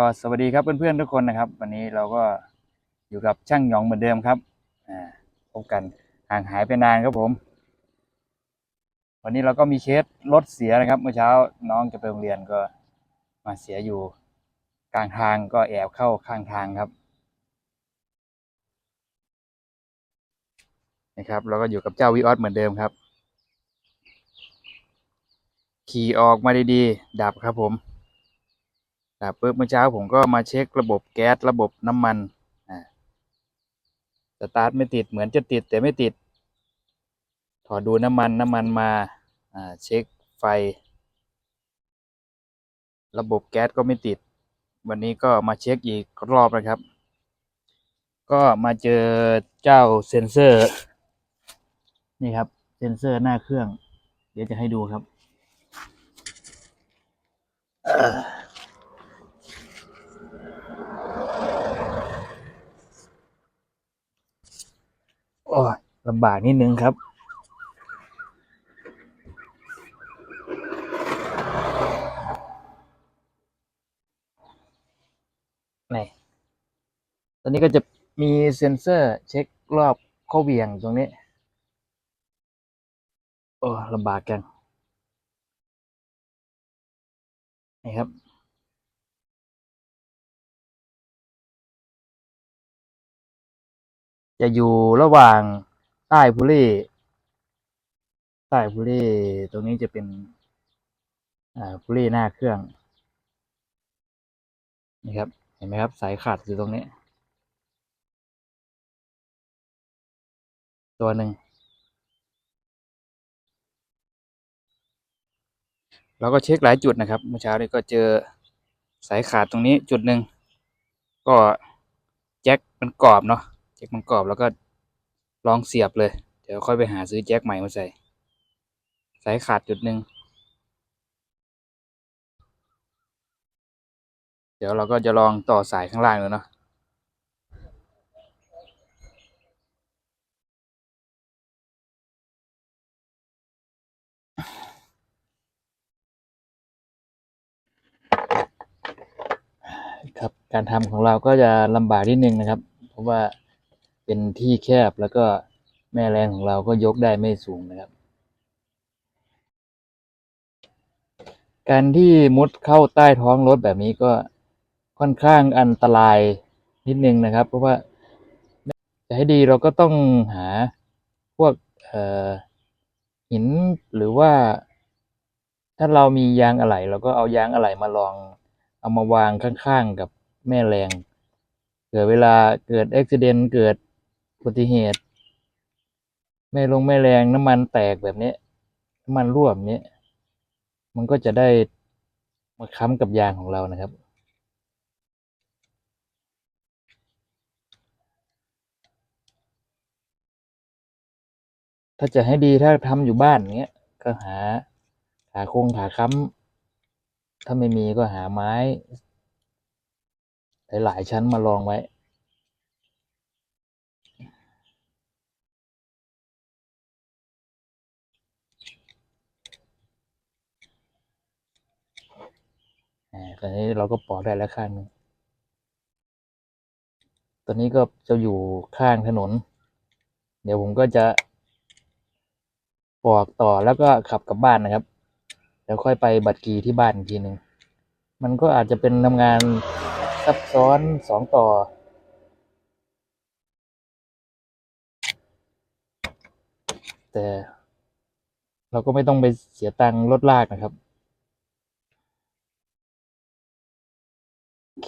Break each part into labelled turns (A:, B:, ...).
A: ก็สวัสดีครับเพื่อนๆทุกคนนะครับ วันนี้เราก็อยู่กับช่างหยองเหมือนเดิมครับอ่าพบกันห่างหายไปนานครับผม วันนี้เราก็มีเคสรถเสียนะครับเมื่อเช้าน้องจะไปโรงเรียนก็มาเสียอยู่กลางทางก็แอบเข้าข้างทางครับนะครับเราก็อยู่กับเจ้าวิออสเหมือนเดิมครับ ขี่ออกมาดีๆดับครับผม ดับปุ๊บเมื่อเช้าผมก็มาเช็คระบบแก๊สระบบน้ำมันอ่าสตาร์ทไม่ติดเหมือนจะติดแต่ไม่ติด ถอดดูน้ำมันน้ำมันมาอ่าเช็คไฟ ระบบแก๊สก็ไม่ติด วันนี้ก็มาเช็คอีกรอบนะครับ ก็มาเจอเจ้าเซ็นเซอร์ นี่ครับเซ็นเซอร์หน้าเครื่อง เดี๋ยวจะให้ดูครับ โอ้ยลำบากนิดนึงครับ นี่ ตอนนี้ก็จะมีเซ็นเซอร์เช็ครอบข้อเหวี่ยงตรงนี้ โอ้ลำบากกันนี่ครับ จะอยู่ระหว่างใต้พุเล่ใต้พุเล่ตรงนี้จะเป็นอ่าพุเล่หน้าเครื่องนี่ครับ เห็นไหมครับ สายขาดอยู่ตรงนี้ ตัวหนึ่งเราก็เช็คหลายจุดนะครับ เมื่อเช้านี้ก็เจอสายขาดตรงนี้จุดหนึ่งก็แจ็คมันกรอบเนาะ แจ็คมันกรอบแล้วก็ลองเสียบเลย เดี๋ยวค่อยไปหาซื้อแจ็คใหม่มาใส่ สายขาดจุดหนึ่งเดี๋ยวเราก็จะลองต่อสายข้างล่างเลยเนาะครับการทำของเราก็จะลำบากนิดนึงนะครับ เพราะว่า เป็นที่แคบแล้วก็แม่แรงของเราก็ยกได้ไม่สูงนะครับ การที่มุดเข้าใต้ท้องรถแบบนี้ก็ค่อนข้างอันตรายนิดนึงนะครับ เพราะว่าจะให้ดีเราก็ต้องหาพวกหินหรือว่า ถ้าเรามียางอะไหล่เราก็เอายางอะไหล่มาลองเอามาวางข้างๆกับแม่แรงเกิดเวลาเกิดอุบิเหตุเกิด อุบัติเหตุแม่ลงแม่แรงน้ำมันแตกแบบนี้น้ำมันรั่วแบบนี้ มันก็จะได้มาค้ำกับยางของเรานะครับถ้าจะให้ดีถ้าทำอยู่บ้านเงี้ยก็หาขาโครงขาค้ำถ้าไม่มีก็หาไม้ หลายๆชั้นมาลองไว้ ตอนนี้เราก็ปอกได้แล้วข้างนึงตอนนี้ก็จะอยู่ข้างถนน เดี๋ยวผมก็จะปอกต่อแล้วก็ขับกลับบ้านนะครับ แล้วค่อยไปบัตรกีที่บ้านอีกทีหนึ่งมันก็อาจจะเป็นทำงานซับซ้อนสองต่อ แต่เราก็ไม่ต้องไปเสียตังค์รถลากนะครับ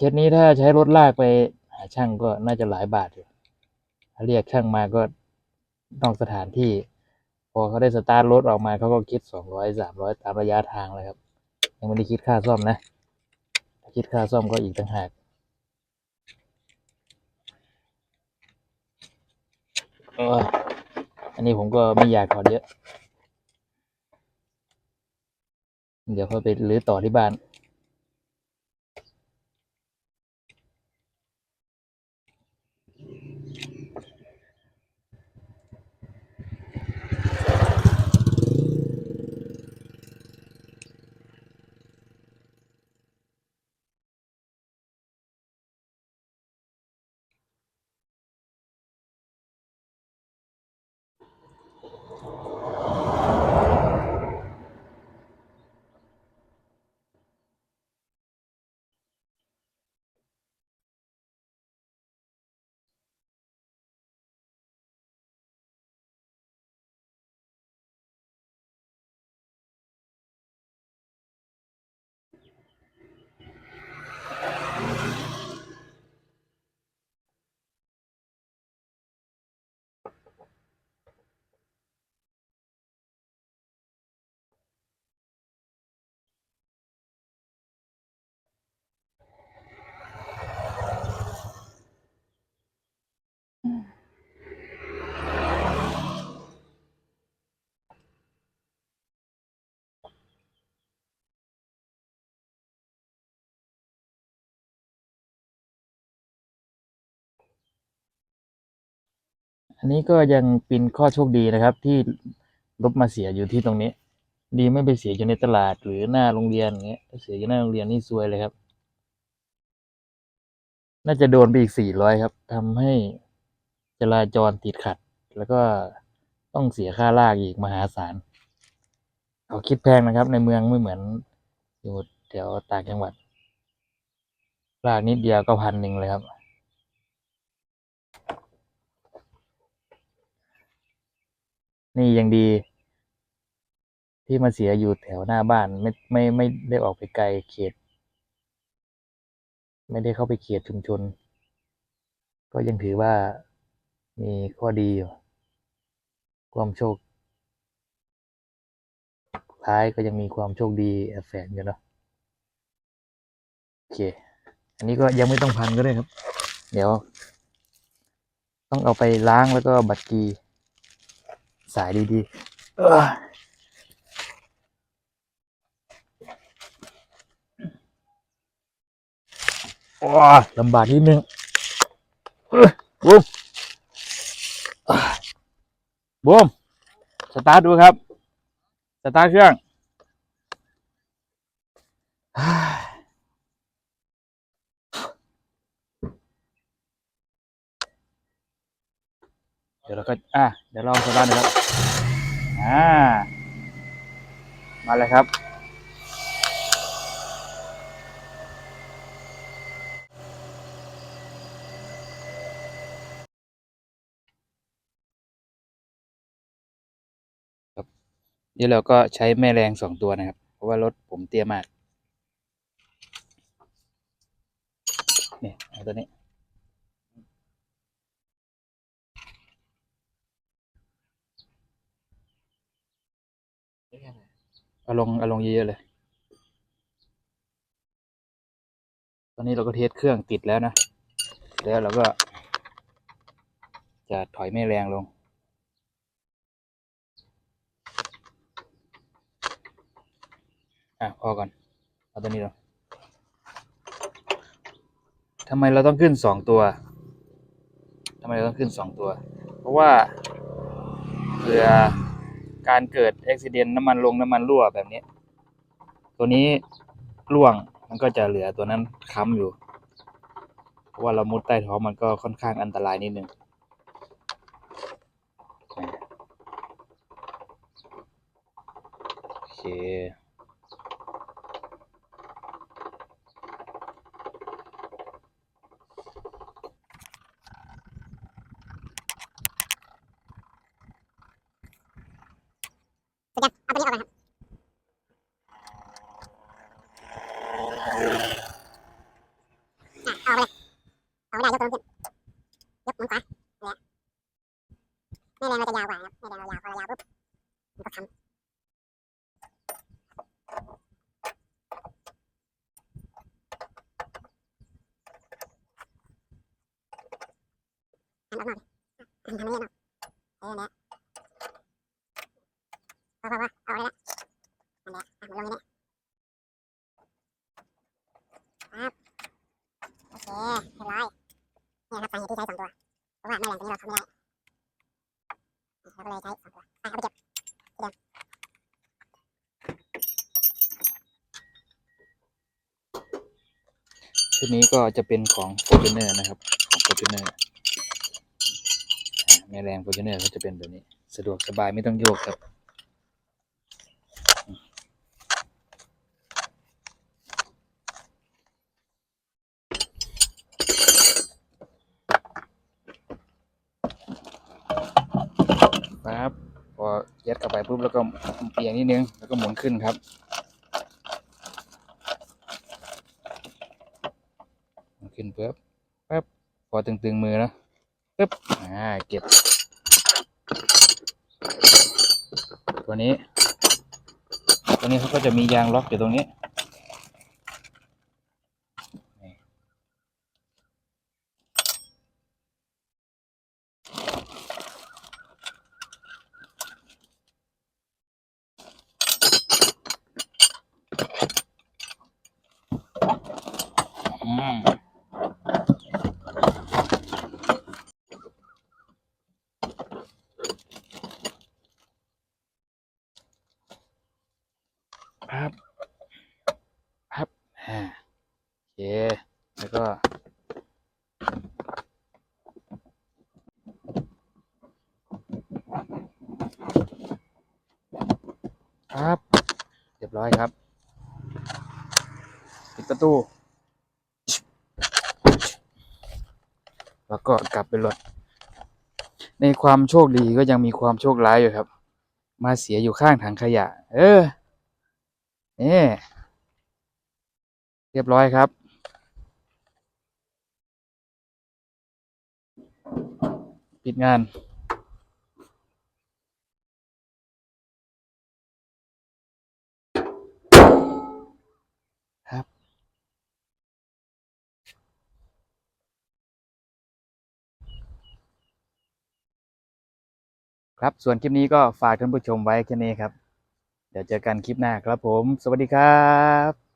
A: เคสนี้ถ้าใช้รถลากไปหาช่างก็น่าจะหลายบาทอยู่ถ้าเรียกช่างมาก็นอกสถานที่ พอเขาได้สตาร์ทรถออกมาเขาก็คิดสองร้อยสามร้อยตามระยะทางเลยครับ ยังไม่ได้คิดค่าซ่อมนะถ้าคิดค่าซ่อมก็อีกต่างหากอันนี้ผมก็ไม่อยากถอดเยอะ เดี๋ยวค่อไปรื้อต่อที่บ้าน อันนี้ก็ยังเป็นข้อโชคดีนะครับ ที่รถมาเสียอยู่ที่ตรงนี้ ดีไม่ไปเสียอยู่ในตลาดหรือหน้าโรงเรียนอย่างเงี้ยเสียอยู่หน้าโรงเรียนนี่ซวยเลยครับ น่าจะโดนไปอีกสี่ร้อยครับทำให้จราจรติดขัด แล้วก็ต้องเสียค่าลากอีกมหาศาลเขาคิดแพงนะครับ ในเมืองไม่เหมือนอยู่แถวต่างจังหวัดลากนิดเดียวก็พันหนึ่งเลยครับ นี่ยังดี ที่มาเสียอยู่แถวหน้าบ้านไม่ไม่ไม่ได้ออกไปไกลเขต ไม่ได้เข้าไปเขตชุมชน ก็ยังถือว่ามีข้อดีอยู่ ความโชคท้ายก็ยังมีความโชคดีแอบแฝงอยู่เนาะโอเค อันนี้ก็ยังไม่ต้องพันก็ได้ครับ เดี๋ยว ต้องเอาไปล้างแล้วก็บัดกี สายดีๆเอ้อโอ้ลำบากนิดนึงเอ้ยบูมอะบูมสตาร์ทดูครับ สตาร์ทเครื่อง ดี๋ยวเราก็อะเดี๋ยวเราสตาร์ทนะครับอ่ามาเลยครับครับ นี่เราก็ใช้แม่แรงสองตัวนะครับ เพราะว่ารถผมเตี้ยมากนี่เอาตัวนี้ เอาลงเอาลงเยอะๆเลย ตอนนี้เราก็เทสเครื่องติดแล้วนะ แล้วเราก็ จะถอยไม่แรงลง อะพอก่อน เอาตัวนี้เลงทำไมเราต้องขึ้นสองตัวทำไมเราต้องขึ้นสองตัว เพราะว่าเผื่อ การเกิดอุบิเหตุน้ำมันลงน้ำมันรั่วแบบนี้ ตัวนี้ร่วงมันก็จะเหลือตัวนั้นค้ำอยู่ เพราะว่าเรามุดใต้ท้องมันก็ค่อนข้างอันตรายนิดนึงโอเค
B: สุดยังเอาตัวนี้ออกก่อนครับอะเอาไปเลยเอา ได้ยกตัวนู้นขึ้นยกมุนขวาเนี่ยแม่แรงเราจะยาวกว่าครับแม่แรงเรายาวพอเรายาวปุ๊บมันก็ค้ำหันออกนอกดิหันทางนี้ออกเออเนี่ยพอพอพอเอาเลยละนั่นแหละอะหมุนลงนี่ครับโอเคเรียบร้อยนี่ครับสาเหตุที่ใช้สองตัว เพราะว่าแม่แรงตัวนี้เราทำไม่ได้เราก็เลยใช้สองตัวอะเอาไปเก็บ
A: ชุดนี้ก็จะเป็นของ Fortuner นะครับ ของ Fortuner อ่าแม่แรง Fortuner ก็จะเป็นแบบนี้ สะดวกสบายไม่ต้องโยกครับปั๊บพอยัดเข้าไปปุ๊บแล้วก็เปียงนิดนึง แล้วก็หมุนขึ้นครับึ้นปุ๊บปั๊บพอตึงๆมือนะปุ๊บอ่าเก็บ ตัวนี้ ตัวนี้เขาก็จะมียางล็อกอยู่ตรงนี้อืม อ่าโอเคแล้วก็ครับ เรียบร้อยครับปิดประตู แล้วก็กลับไปรถในความโชคดีก็ยังมีความโชคร้ายอยู่ครับ มาเสียอยู่ข้างถังขยะ เออ นี่เรียบร้อยครับ ปิดงานครับ ครับส่วนคลิปนี้ก็ฝากท่านผู้ชมไว้แค่นี้ครับ เดี๋ยวเจอกันคลิปหน้าครับผม สวัสดีครับ